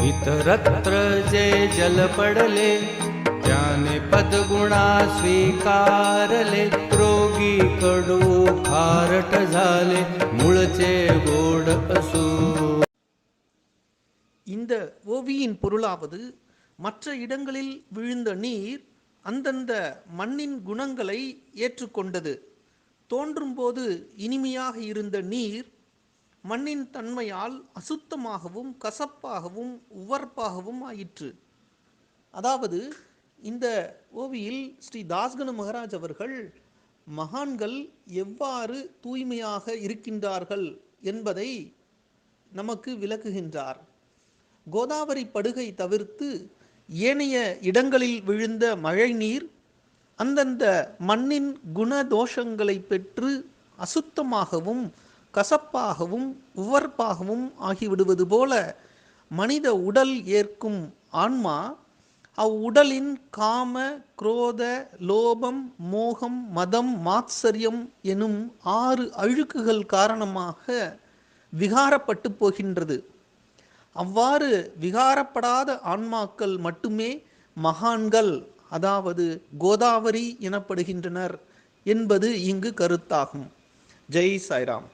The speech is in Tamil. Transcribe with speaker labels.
Speaker 1: इतरत्र जे जल पडले त्याने पदगुणा स्वीकारले रोगी कडू खारट झाले मूळचे गोड असू
Speaker 2: இந்த ஓவியின் பொருளாவது மற்ற இடங்களில் விழுந்த நீர் அந்தந்த மண்ணின் குணங்களை ஏற்றுக்கொண்டது தோன்றும்போது இனிமையாக இருந்த நீர் மண்ணின் தன்மையால் அசுத்தமாகவும் கசப்பாகவும் உவர்ப்பாகவும் ஆயிற்று. அதாவது இந்த ஓவியில் ஸ்ரீ தாஸ்கன மகராஜ் அவர்கள் மகான்கள் எவ்வாறு தூய்மையாக இருக்கின்றார்கள் என்பதை நமக்கு விளக்குகின்றார். கோதாவரி படுகை தவிர்த்து ஏனைய இடங்களில் விழுந்த மழைநீர் அந்தந்த மண்ணின் குணதோஷங்களை பெற்று அசுத்தமாகவும் கசப்பாகவும் உவர்ப்பாகவும் ஆகிவிடுவது போல மனித உடல் ஏற்கும் ஆன்மா அவ்வுடலின் காம குரோத லோபம் மோகம் மதம் மாத்சரியம் எனும் ஆறு அழுக்குகள் காரணமாக விகாரப்பட்டு போகின்றது. அவ்வாறு விகாரப்படாத ஆன்மாக்கள் மட்டுமே மகான்கள் அதாவது கோதாவரி எனப்படுகின்றனர் என்பது இங்கு கருத்தாகும். ஜெய் சாய்ராம்.